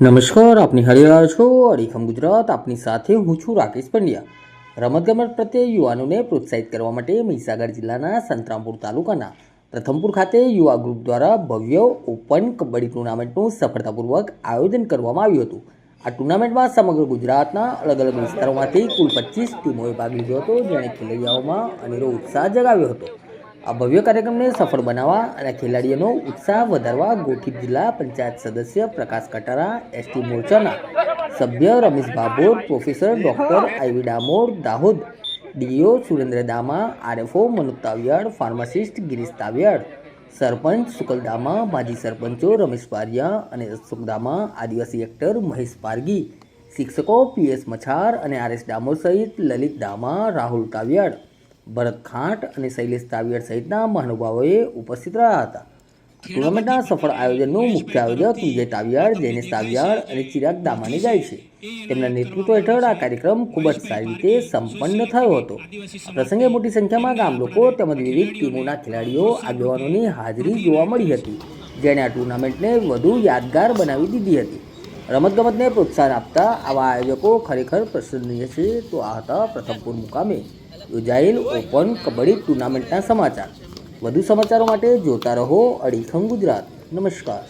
નમસ્કાર, આપની હરિયા છો, અડીખમ ગુજરાત, આપની સાથે હું છું રાકેશ પંડ્યા. રમતગમત પ્રત્યે યુવાનોને પ્રોત્સાહિત કરવા માટે મહીસાગર જિલ્લાના સંતરામપુર તાલુકાના પ્રથમપુર ખાતે યુવા ગ્રુપ દ્વારા ભવ્ય ઓપન કબડ્ડી ટુર્નામેન્ટનું સફળતાપૂર્વક આયોજન કરવામાં આવ્યું હતું. આ ટુર્નામેન્ટમાં સમગ્ર ગુજરાતના અલગ અલગ વિસ્તારોમાંથી કુલ પચીસ ટીમોએ ભાગ લીધો હતો, જેણે ખેલૈયાઓમાં અનેરો ઉત્સાહ જગાવ્યો હતો. આ ભવ્ય કાર્યક્રમને સફળ બનાવવા અને ખેલાડીઓનો ઉત્સાહ વધારવા ગોઠી જિલ્લા પંચાયત સદસ્ય પ્રકાશ કટારા એસટી મોરચાના સભ્ય Ramesh Bhabhor, professor doctor IV Damor, Dahod DO Surendra Dama, RFO Manoj Taviyad pharmacist Girish Taviyad sarpanch Sukaldama માજી સરપંચો રમેશ પારિયા અને સુકદામા આદિવાસી એક્ટર મહેશ પારગી, શિક્ષકો પીએસ મછાર અને આરએસ ડામોર સહિત લલિત દામા, રાહુલ તાવિયાડ ભરત ખાંટ અને શૈલેષ તાવિયાડ સહિતના મહાનુભાવોએ ઉપસ્થિત રહ્યા હતા. ટુર્નામેન્ટના સફળ આયોજનનું મુખ્ય આયોજક વિજય તાવિયાડ જૈનેશ તાવિયાડ અને ચિરાગ દામાની જાય છે. તેમના નેતૃત્વ હેઠળ આ કાર્યક્રમ ખૂબ જ સારી રીતે સંપન્ન થયો હતો. પ્રસંગે મોટી સંખ્યામાં ગામ લોકો તેમજ વિવિધ ટીમોના ખેલાડીઓ, આગેવાનોની હાજરી જોવા મળી હતી, જેણે આ ટુર્નામેન્ટને વધુ યાદગાર બનાવી દીધી હતી. રમતગમતને પ્રોત્સાહન આપતા આવા આયોજકો ખરેખર પ્રશંસનીય છે. તો આ હતા પ્રથમપુર મુકામે યોજાયેલ ઓપન કબડ્ડી ટુર્નામેન્ટના સમાચાર. વધુ સમાચારો માટે જોતા રહો અડીખમ ગુજરાત. નમસ્કાર.